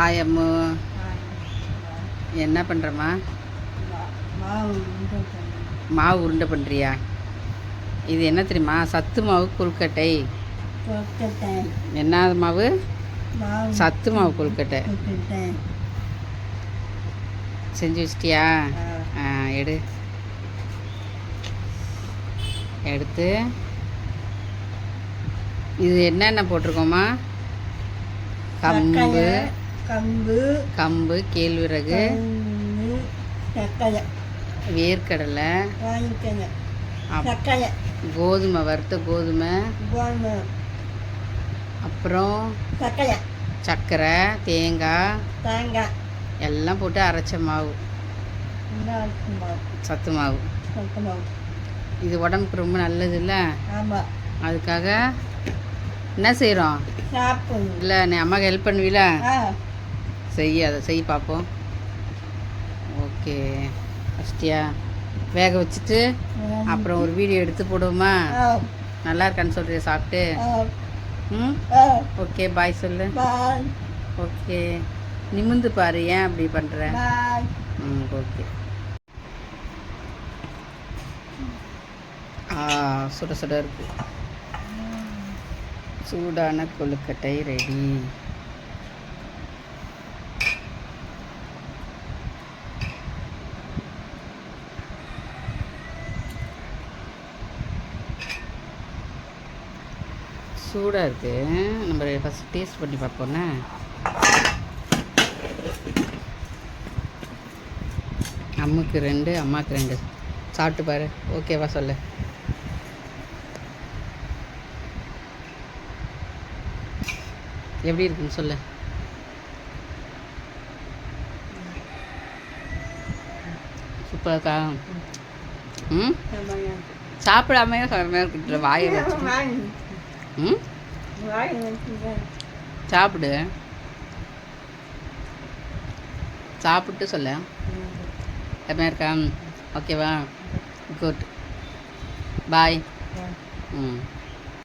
Hi Ammu. என்ன பண்ணுறம்மா மாவு உருண்டை பண்ணுறியா இது என்ன தெரியுமா? சத்து மாவு கொழுக்கட்டை. என்ன மாவு? சத்து மாவு கொழுக்கட்டை. செஞ்சு வச்சிட்டியா? ஆ, எடு. எடுத்து. இது என்னென்ன போட்டிருக்கோமா கம்பு. கம்பு கம்பு கேழ்வரகு வேர்க்கடலை கோதுமை வறுத்த கோதுமை அப்புறம் சர்க்கரை தேங்காய் தேங்காய். எல்லாம் போட்டு அரைச்ச மாவு. சத்து மாவு. இது உடம்புக்கு ரொம்ப நல்லது இல்லை அதுக்காக என்ன செய்கிறோம் இல்லை நீ அம்மாவுக்கு ஹெல்ப் பண்ணுவீல? ஆ. செய் அதை செய் பார்ப்போம். ஓகே. ஃபஸ்ட்டியா வேக வச்சுட்டு அப்புறம் ஒரு வீடியோ எடுத்து போடுவோமா? நல்லா இருக்கான்னு சொல்றியா சாப்பிட்டு? ம்? ஓகே பாய் சொல்லு. ஓகே. நிமிந்து பாரு ஏன் அப்படி பண்ணுற ம் ஓகே. ஆ சுட சுட இருக்கு. சூடான கொழுக்கட்டை ரெடி சூடாக இருக்கு. நம்ம ஃபஸ்ட் டேஸ்ட் பண்ணி பார்ப்போண்ணே அம்முக்கு ரெண்டு அம்மாவுக்கு ரெண்டு. சாப்பிட்டு பாரு. ஓகேவா சொல்லு. எப்படி இருக்குன்னு சொல்லு. சூப்பராக இருக்கா? ம்? சாப்பிடாமையே செம்மையாக இருக்கு. வாயை வச்சு ம்? சாப்பிடு. சாப்பிட்டு சொல்ல. செம்மையாக இருக்கா? ஓகேவா? குட். பாய். ம்.